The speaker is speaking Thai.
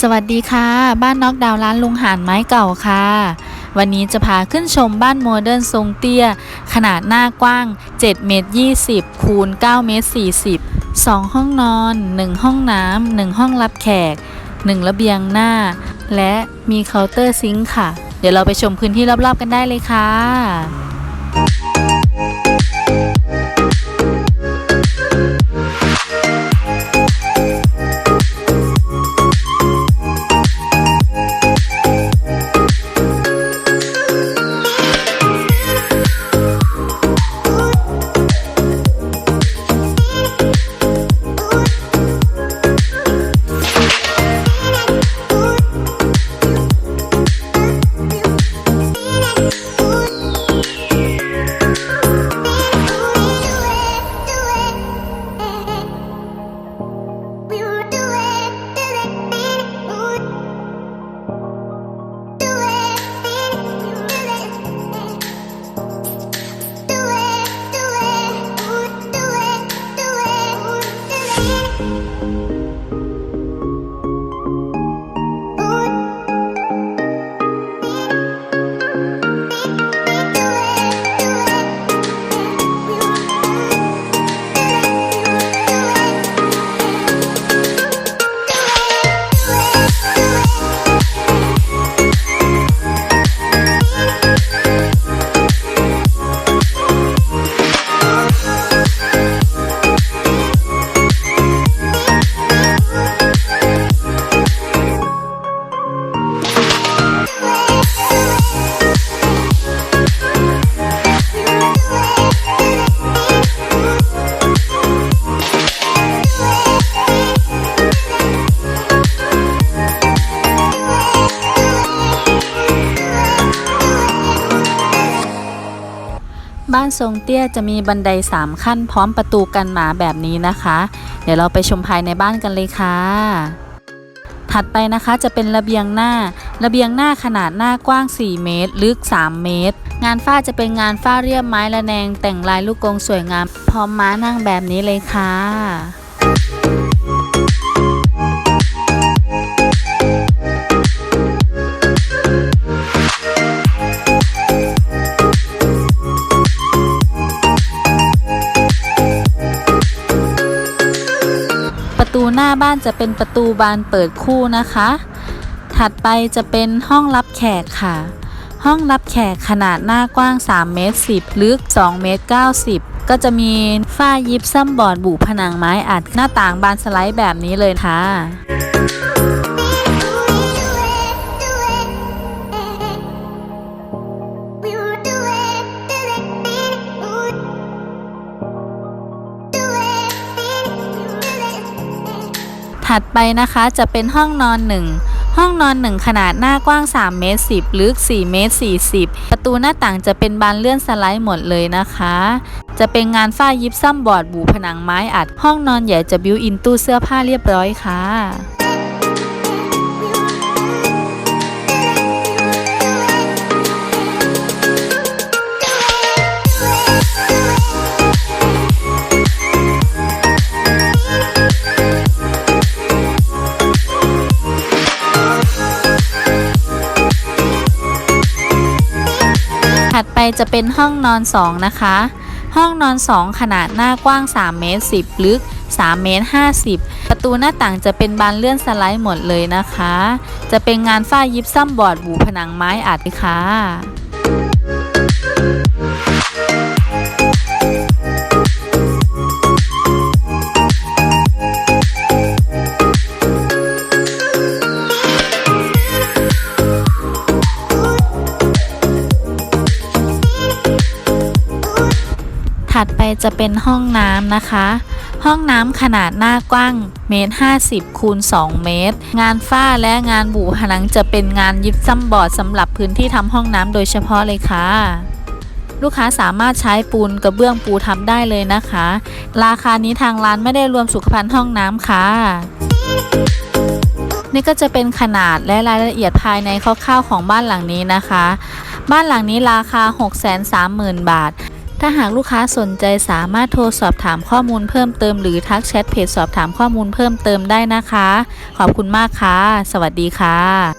สวัสดีค่ะ บ้านนอกดาวร้านลุงหานไม้เก่าค่ะ วันนี้จะพาขึ้นชมบ้านโมเดิร์นทรงเตี้ย ขนาดหน้ากว้าง 7 เมตร 20 คูณ 9 เมตร 40 2 ห้องนอน 1 ห้องน้ำ 1 ห้องรับแขก 1 ระเบียงหน้า และมีเคาน์เตอร์ซิงค์ค่ะ เดี๋ยวเราไปชมพื้นที่รอบๆกันได้เลยค่ะ บ้านทรงเตี้ยจะมีบันได 3 ขั้นพร้อมประตูกันหมาแบบนี้นะคะ เดี๋ยวเราไปชมภายในบ้านกันเลยค่ะ ถัดไปนะคะจะเป็นระเบียงหน้า ระเบียงหน้าขนาดหน้ากว้าง 4 เมตร ลึก 3 เมตร งานฝ้าจะเป็นงานฝ้าเรียบไม้ระแนง แต่งลายลูกกงสวยงาม พร้อมม้านั่งแบบนี้เลยค่ะ หน้าบ้านจะเป็นประตูบานเปิดคู่นะคะ ถัดไปจะเป็นห้องรับแขกค่ะ ห้องรับแขกขนาดหน้ากว้าง3เมตร10 ลึก2เมตร90 ก็จะมีฝ้ายิบซัมบอร์ดบุผนังไม้อัดหน้าต่างบานสไลด์แบบนี้เลยค่ะ ถัดไปนะคะจะเป็นห้องนอนหนึ่งห้องนอนหนึ่งขนาดหน้ากว้าง 3 เมตร 10 ลึก 4 เมตร 40 ประตูหน้าต่างจะเป็นบานเลื่อนสไลด์หมดเลยนะคะ จะเป็นงานฝ้ายิปซัมบอร์ดบูผนังไม้อัด ห้องนอนใหญ่จะบิวอินตู้เสื้อผ้าเรียบร้อยค่ะ จะเป็นห้องนอน 2 นะคะ ห้องนอน 2 ขนาดหน้ากว้าง 3 เมตร 10 ลึก 3 เมตร 50 ประตูหน้าต่างจะเป็นบานเลื่อนสไลด์หมดเลยนะคะ จะเป็นงานฝ้ายิปซัมบอร์ดบูผนังไม้อัดค่ะ ถัดไปจะเป็นห้องน้ำนะคะ ห้องน้ำขนาดหน้ากว้างเมตร50คูณ2เมตร งานฝ้าและงานบูผนังจะเป็นงานยิปซัมบอร์ดสำหรับพื้นที่ทำห้องน้ำโดยเฉพาะเลยค่ะ ลูกค้าสามารถใช้ปูนกระเบื้องปูทับได้เลยนะคะ ราคานี้ทางร้านไม่ได้รวมสุขภัณฑ์ห้องน้ำค่ะนี่ก็จะเป็นขนาดและรายละเอียดภายในคร่าวๆของบ้านหลังนี้นะคะ บ้านหลังนี้ราคา 630,000 บาท ถ้าหากลูกค้าสนใจสามารถโทรสอบถามข้อมูลเพิ่มเติมหรือทักแชทเพจสอบถามข้อมูลเพิ่มเติมได้นะคะ ขอบคุณมากค่ะ สวัสดีค่ะ